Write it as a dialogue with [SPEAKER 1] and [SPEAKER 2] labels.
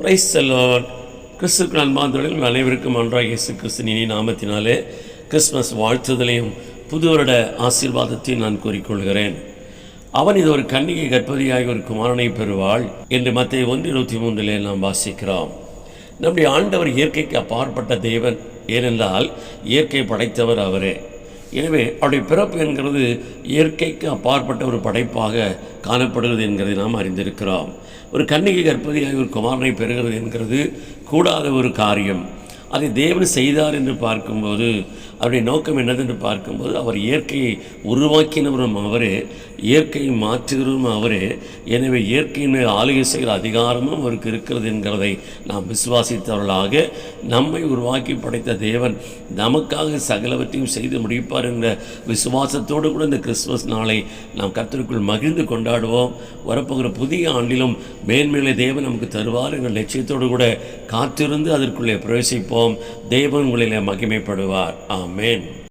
[SPEAKER 1] Price செல்லோர் கிறிஸ்துக்கு அன்பாந்தொழில் அனைவருக்கும் அன்றாக இயேசு கிறிஸ்து இனி நாமத்தினாலே கிறிஸ்மஸ் வாழ்த்துதலையும் புது வருட ஆசீர்வாதத்தையும் நான் கூறிக்கொள்கிறேன். அவன் இது ஒரு கன்னிகை கற்பதியாகி ஒரு குமாரனை பெறுவாள் என்று மத்திய ஒன்று இருபத்தி மூன்றிலே நாம் வாசிக்கிறோம். நம்முடைய ஆண்டவர் இயற்கைக்கு அப்பாற்பட்ட தேவன் ஏனென்றால் இயற்கை படைத்தவர் அவரே. எனவே அவருடைய பிறப்பு என்கிறது இயற்கைக்கு அப்பாற்பட்ட ஒரு படைப்பாக காணப்படுகிறது என்கிறதை நாம் அறிந்திருக்கிறோம். ஒரு கன்னிகை கற்பதியாக ஒரு குமாரனை பெறுகிறது என்கிறது கூடாத ஒரு காரியம். அதை தேவன் செய்தார் என்று பார்க்கும்போது அவருடைய நோக்கம் என்னதென்று பார்க்கும்போது அவர் இயற்கையை உருவாக்கினவரும் அவரே இயற்கையை மாற்றுகிறவரும் அவரே. எனவே இயற்கையின் ஆளுகை செய்கிற அதிகாரமும் அவருக்கு இருக்கிறது என்கிறதை நாம் விசுவாசித்தவர்களாக நம்மை உருவாக்கி படைத்த தேவன் நமக்காக சகலவற்றையும் செய்து முடிப்பார் என்ற விசுவாசத்தோடு கூட இந்த கிறிஸ்துமஸ் நாளை நாம் கர்த்தருக்குள் மகிழ்ந்து கொண்டாடுவோம். வரப்போகிற புதிய ஆண்டிலும் மேன்மேலே தேவன் நமக்கு தருவார் என்ற லட்சியத்தோடு கூட காத்திருந்து அதற்குள்ளே பிரவேசிப்போம். தேவன் உங்களிலே மகிமைப்படுவார். ஆமேன்.